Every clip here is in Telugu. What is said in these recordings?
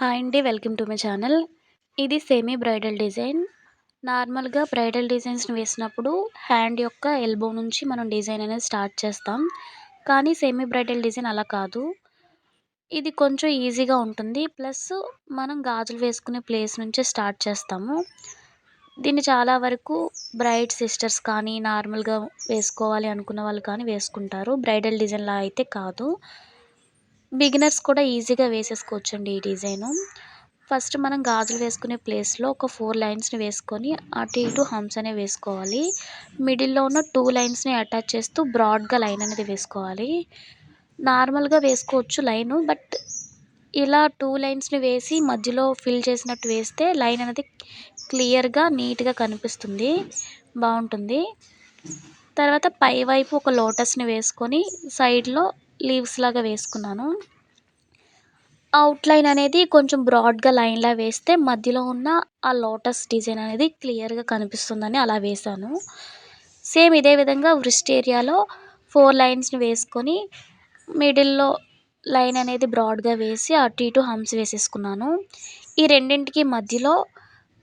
హాయ్ అండి వెల్కమ్ టు మై ఛానల్. ఇది సెమీ బ్రైడల్ డిజైన్ నార్మల్గా బ్రైడల్ డిజైన్స్ని వేసినప్పుడు హ్యాండ్ యొక్క ఎల్బో నుంచి మనం డిజైన్ అనేది స్టార్ట్ చేస్తాం. కానీ సెమీ బ్రైడల్ డిజైన్ అలా కాదు. ఇది కొంచెం ఈజీగా ఉంటుంది. ప్లస్ మనం గాజులు వేసుకునే ప్లేస్ నుంచే స్టార్ట్ చేస్తాము. దీన్ని చాలా వరకు బ్రైడ్ సిస్టర్స్ కానీ నార్మల్గా వేసుకోవాలి అనుకున్న వాళ్ళు కానీ వేసుకుంటారు. బ్రైడల్ డిజైన్లా అయితే కాదు. బిగినర్స్ కూడా ఈజీగా వేసేసుకోవచ్చండి ఈ డిజైను. ఫస్ట్ మనం గాజులు వేసుకునే ప్లేస్లో ఒక ఫోర్ లైన్స్ని వేసుకొని అటు ఇటు హంప్స్ అనేవి వేసుకోవాలి. మిడిల్లో ఉన్న టూ లైన్స్ని అటాచ్ చేస్తూ బ్రాడ్గా లైన్ అనేది వేసుకోవాలి. నార్మల్గా వేసుకోవచ్చు లైను బట్ ఇలా టూ లైన్స్ని వేసి మధ్యలో ఫిల్ చేసినట్టు వేస్తే లైన్ అనేది క్లియర్గా నీట్గా కనిపిస్తుంది. బాగుంటుంది. తర్వాత పైవైపు ఒక లోటస్ని వేసుకొని సైడ్లో లీవ్స్ లాగా వేసుకున్నాను. అవుట్లైన్ అనేది కొంచెం బ్రాడ్గా లైన్లా వేస్తే మధ్యలో ఉన్న ఆ లోటస్ డిజైన్ అనేది క్లియర్గా కనిపిస్తుందని అలా వేశాను. సేమ్ ఇదే విధంగా వృష్టి ఏరియాలో ఫోర్ లైన్స్ని వేసుకొని మిడిల్లో లైన్ అనేది బ్రాడ్గా వేసి అటు ఇటు హంప్స్ వేసేసుకున్నాను. ఈ రెండింటికి మధ్యలో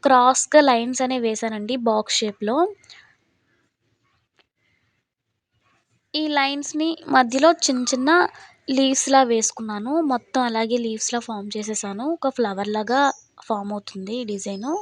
క్రాస్గా లైన్స్ అనేవి వేసానండి బాక్స్ షేప్లో ఈ లైన్స్ని మధ్యలో చిన్న చిన్న లీవ్స్లా వేసుకున్నాను. మొత్తం అలాగే లీవ్స్లా ఫామ్ చేసేసాను. ఒక ఫ్లవర్ లాగా ఫామ్ అవుతుంది ఈ డిజైను.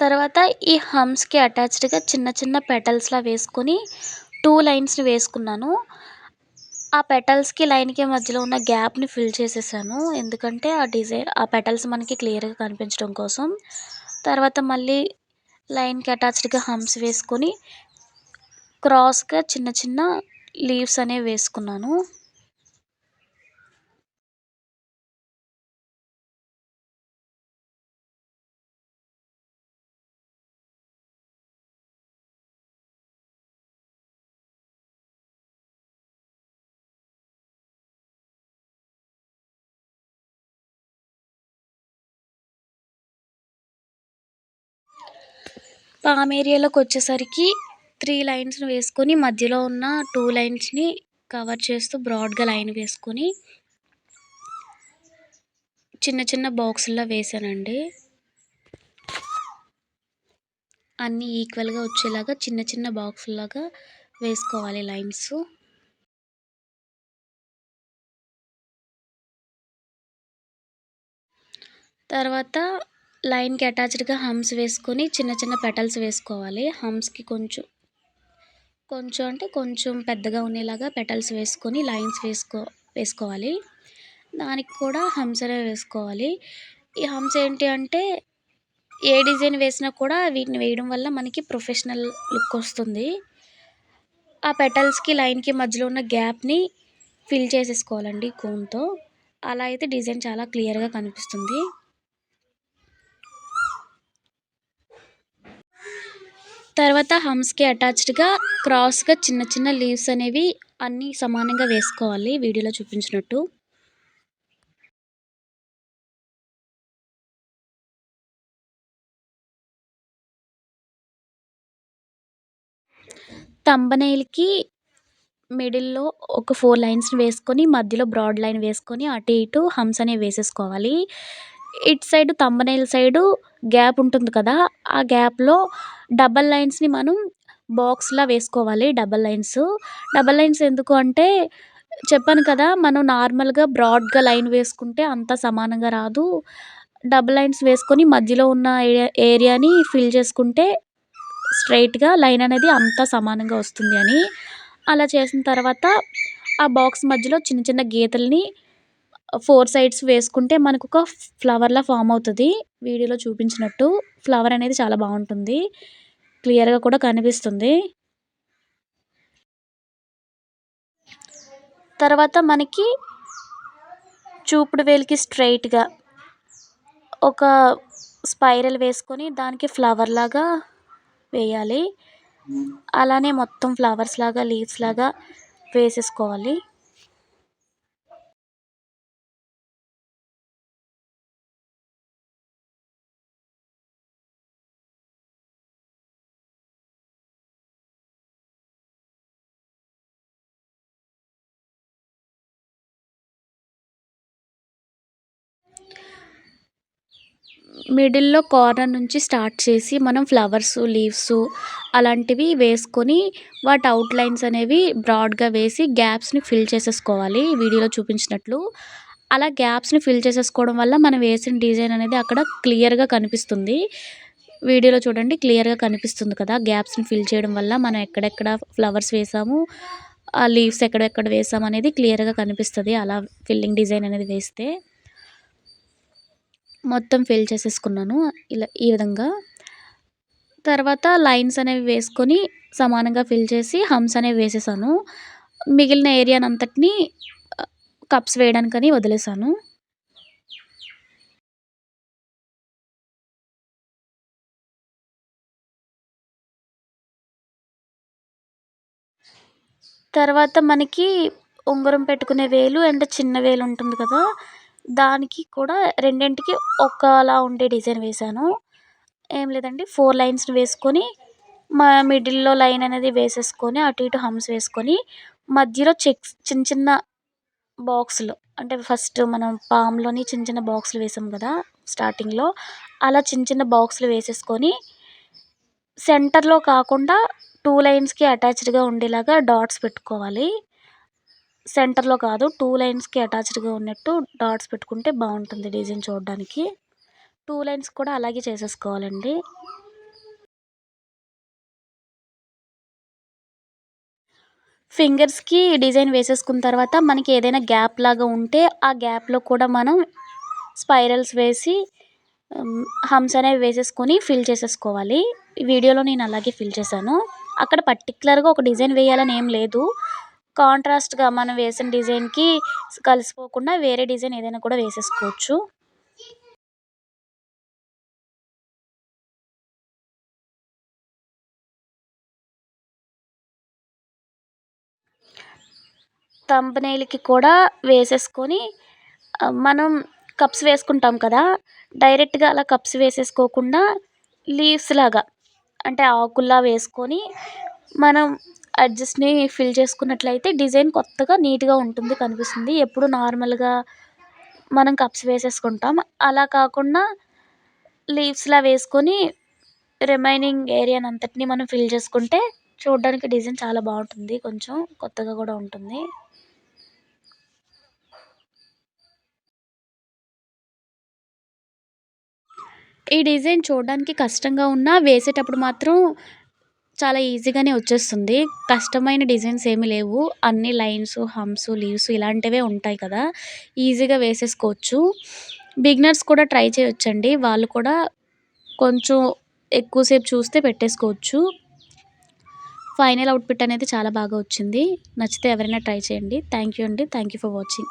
తర్వాత ఈ హమ్స్కి అటాచ్డ్గా చిన్న చిన్న పెటల్స్లా వేసుకొని టూ లైన్స్ని వేసుకున్నాను. ఆ పెటల్స్కి లైన్కి మధ్యలో ఉన్న గ్యాప్ని ఫిల్ చేసేసాను. ఎందుకంటే ఆ డిజైన్ ఆ పెటల్స్ మనకి క్లియర్గా కనిపించడం కోసం. తర్వాత మళ్ళీ లైన్కి అటాచ్డ్గా హమ్స్ వేసుకొని క్రాస్గా చిన్న చిన్న లీవ్స్ అనేవి వేసుకున్నాను. పామ్ ఏరియాలోకి వచ్చేసరికి త్రీ లైన్స్ని వేసుకొని మధ్యలో ఉన్న టూ లైన్స్ని కవర్ చేస్తూ బ్రాడ్గా లైన్ వేసుకొని చిన్న చిన్న బాక్సుల్లో వేసానండి. అన్నీ ఈక్వల్గా వచ్చేలాగా చిన్న చిన్న బాక్సులాగా వేసుకోవాలి లైన్స్. తర్వాత లైన్కి అటాచ్డ్గా హమ్స్ వేసుకొని చిన్న చిన్న పెటల్స్ వేసుకోవాలి. హమ్స్కి కొంచెం కొంచెం అంటే కొంచెం పెద్దగా ఉండేలాగా పెటల్స్ వేసుకొని లైన్స్ వేసుకో వేసుకోవాలి. దానికి కూడా హమ్స్ అనేవి వేసుకోవాలి. ఈ హమ్స్ ఏంటి అంటే ఏ డిజైన్ వేసినా కూడా వీటిని వేయడం వల్ల మనకి ప్రొఫెషనల్ లుక్ వస్తుంది. ఆ పెటల్స్కి లైన్కి మధ్యలో ఉన్న గ్యాప్ని ఫిల్ చేసేసుకోవాలండి కోన్తో. అలా అయితే డిజైన్ చాలా క్లియర్గా కనిపిస్తుంది. తర్వాత హమ్స్కి అటాచ్డ్గా క్రాస్గా చిన్న చిన్న లీవ్స్ అనేవి అన్నీ సమానంగా వేసుకోవాలి వీడియోలో చూపించినట్టు. తంబనైల్కి మిడిల్లో ఒక ఫోర్ లైన్స్ వేసుకొని మధ్యలో బ్రాడ్ లైన్ వేసుకొని అటు ఇటు హమ్స్ అనేవి వేసేసుకోవాలి. ఇటు సైడ్ తంబనేల్ సైడు గ్యాప్ ఉంటుంది కదా ఆ గ్యాప్లో డబల్ లైన్స్ని మనం బాక్స్లా వేసుకోవాలి డబల్ లైన్స్. డబల్ లైన్స్ ఎందుకు అంటే చెప్పాను కదా మనం నార్మల్గా బ్రాడ్గా లైన్ వేసుకుంటే అంత సమానంగా రాదు. డబల్ లైన్స్ వేసుకొని మధ్యలో ఉన్న ఏరియాని ఫిల్ చేసుకుంటే స్ట్రైట్గా లైన్ అనేది అంత సమానంగా వస్తుంది అని. అలా చేసిన తర్వాత ఆ బాక్స్ మధ్యలో చిన్న చిన్న గీతల్ని ఫోర్ సైడ్స్ వేసుకుంటే మనకు ఒక ఫ్లవర్లా ఫామ్ అవుతుంది. వీడియోలో చూపించినట్టు ఫ్లవర్ అనేది చాలా బాగుంటుంది. క్లియర్గా కూడా కనిపిస్తుంది. తర్వాత మనకి చూపుడు వేలికి స్ట్రైట్గా ఒక స్పైరల్ వేసుకొని దానికి ఫ్లవర్ లాగా వేయాలి. అలానే మొత్తం ఫ్లవర్స్ లాగా లీవ్స్ లాగా వేసేసుకోవాలి. మిడిల్‌లో కార్నర్ నుంచి స్టార్ట్ చేసి మనం ఫ్లవర్స్, లీవ్స్ అలాంటివి వేసుకొని వాటి అవుట్‌లైన్స్ అనేవి బ్రాడ్‌గా వేసి గ్యాప్స్‌ని ఫిల్ చేసేసుకోవాలి వీడియోలో చూపించినట్లు. అలా గ్యాప్స్‌ని ఫిల్ చేసేసుకోవడం వల్ల మనం వేసిన డిజైన్ అనేది అక్కడ క్లియర్‌గా కనిపిస్తుంది. వీడియోలో చూడండి క్లియర్‌గా కనిపిస్తుంది కదా! గ్యాప్స్‌ని ఫిల్ చేయడం వల్ల మనం ఎక్కడెక్కడ ఫ్లవర్స్ వేసాము, ఆ లీవ్స్ ఎక్కడెక్కడ వేసాం అనేది క్లియర్‌గా కనిపిస్తుంది అలా ఫిల్లింగ్ డిజైన్ అనేది వేస్తే. మొత్తం ఫిల్ చేసేసుకున్నాను. ఇలా ఈ విధంగా. తర్వాత లైన్స్ అనేవి వేసుకొని సమానంగా ఫిల్ చేసి హంప్స్ అనేవి వేసేసాను. మిగిలిన ఏరియానంతటిని కప్స్ వేయడానికని వదిలేసాను. తర్వాత మనకి ఉంగరం పెట్టుకునే వేలు అండ్ చిన్న వేలు ఉంటుంది కదా! దానికి కూడా రెండింటికి ఒకలా ఉండే డిజైన్ వేశాను. ఏం లేదండి ఫోర్ లైన్స్‌ని వేసుకొని మా మిడిల్‌లో లైన్ అనేది వేసేసుకొని అటు ఇటు హంప్స్ వేసుకొని మధ్యలో చెక్స్ చిన్న చిన్న బాక్సులు అంటే ఫస్ట్ మనం పామ్‌లోని చిన్న చిన్న బాక్సులు వేసాం కదా! స్టార్టింగ్‌లో అలా చిన్న చిన్న బాక్సులు వేసేసుకొని సెంటర్‌లో కాకుండా టూ లైన్స్‌కి అటాచ్డ్‌గా ఉండేలాగా డాట్స్ పెట్టుకోవాలి. సెంటర్‌లో కాదు టూ లైన్స్‌కి అటాచ్డ్‌గా ఉన్నట్టు డాట్స్ పెట్టుకుంటే బాగుంటుంది డిజైన్ చూడడానికి. టూ లైన్స్ కూడా అలాగే చేసేసుకోవాలండి. ఫింగర్స్‌కి డిజైన్ వేసేసుకున్న తర్వాత మనకి ఏదైనా గ్యాప్ లాగా ఉంటే ఆ గ్యాప్‌లో కూడా మనం స్పైరల్స్ వేసి హమ్స్ హంప్స్ అనేవి వేసేసుకొని ఫిల్ చేసేసుకోవాలి. వీడియోలో నేను అలాగే ఫిల్ చేశాను. అక్కడ పర్టిక్యులర్‌గా ఒక డిజైన్ వేయాలని ఏం లేదు. కాంట్రాస్ట్‌గా మనం వేసిన డిజైన్‌కి కలిసిపోకుండా వేరే డిజైన్ ఏదైనా కూడా వేసేసుకోవచ్చు. థంబ్‌నెయిల్‌కి కూడా వేసేసుకొని మనం కప్స్ వేసుకుంటాం కదా! డైరెక్ట్‌గా అలా కప్స్ వేసేసుకోకుండా లీవ్స్ లాగా అంటే ఆకుల్లా వేసుకొని మనం అడ్జస్ట్ని ఫిల్ చేసుకున్నట్లయితే డిజైన్ కొత్తగా నీట్‌గా ఉంటుంది కనిపిస్తుంది. ఎప్పుడు నార్మల్‌గా మనం కప్స్ వేసేసుకుంటాం. అలా కాకుండా లీవ్స్‌లా వేసుకొని రిమైనింగ్ ఏరియానంతటిని మనం ఫిల్ చేసుకుంటే చూడడానికి డిజైన్ చాలా బాగుంటుంది కొంచెం కొత్తగా కూడా ఉంటుంది. ఈ డిజైన్ చూడడానికి కష్టంగా ఉన్నా వేసేటప్పుడు మాత్రం చాలా ఈజీగానే వచ్చేస్తుంది. కష్టమైన డిజైన్స్ ఏమీ లేవు. అన్ని లైన్స్, హంప్స్, లీవ్స్ ఇలాంటివే ఉంటాయి కదా! ఈజీగా వేసేసుకోవచ్చు. బిగినర్స్ కూడా ట్రై చేయొచ్చండి. వాళ్ళు కూడా కొంచెం ఎక్కువసేపు చూస్తే పెట్టేసుకోవచ్చు. ఫైనల్ అవుట్‌పుట్ అనేది చాలా బాగా వచ్చింది. నచ్చితే ఎవరైనా ట్రై చేయండి. థ్యాంక్ యూ అండి. Thank you for watching.